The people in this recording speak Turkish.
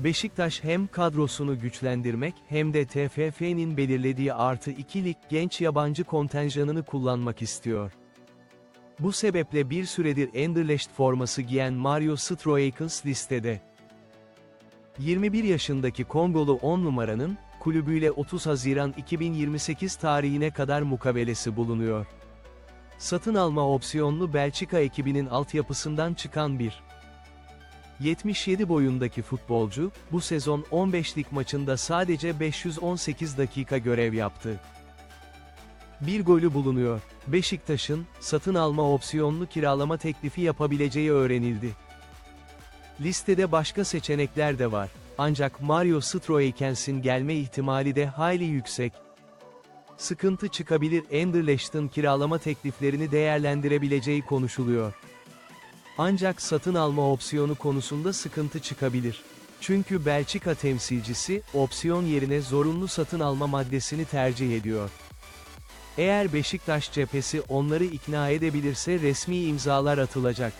Beşiktaş hem kadrosunu güçlendirmek hem de TFF'nin belirlediği artı ikilik genç yabancı kontenjanını kullanmak istiyor. Bu sebeple bir süredir Anderlecht forması giyen Mario Stroikens listede. 21 yaşındaki Kongolu 10 numaranın, kulübüyle 30 Haziran 2028 tarihine kadar mukavelesi bulunuyor. Satın alma opsiyonlu Belçika ekibinin altyapısından çıkan bir 77 boyundaki futbolcu, bu sezon 15 lig maçında sadece 518 dakika görev yaptı. Bir golü bulunuyor. Beşiktaş'ın, satın alma opsiyonlu kiralama teklifi yapabileceği öğrenildi. Listede başka seçenekler de var. Ancak Mario Stroikens'in gelme ihtimali de hayli yüksek. Sıkıntı çıkabilir Anderlecht'in kiralama tekliflerini değerlendirebileceği konuşuluyor. Ancak satın alma opsiyonu konusunda sıkıntı çıkabilir. Çünkü Belçika temsilcisi, opsiyon yerine zorunlu satın alma maddesini tercih ediyor. Eğer Beşiktaş cephesi onları ikna edebilirse resmi imzalar atılacak.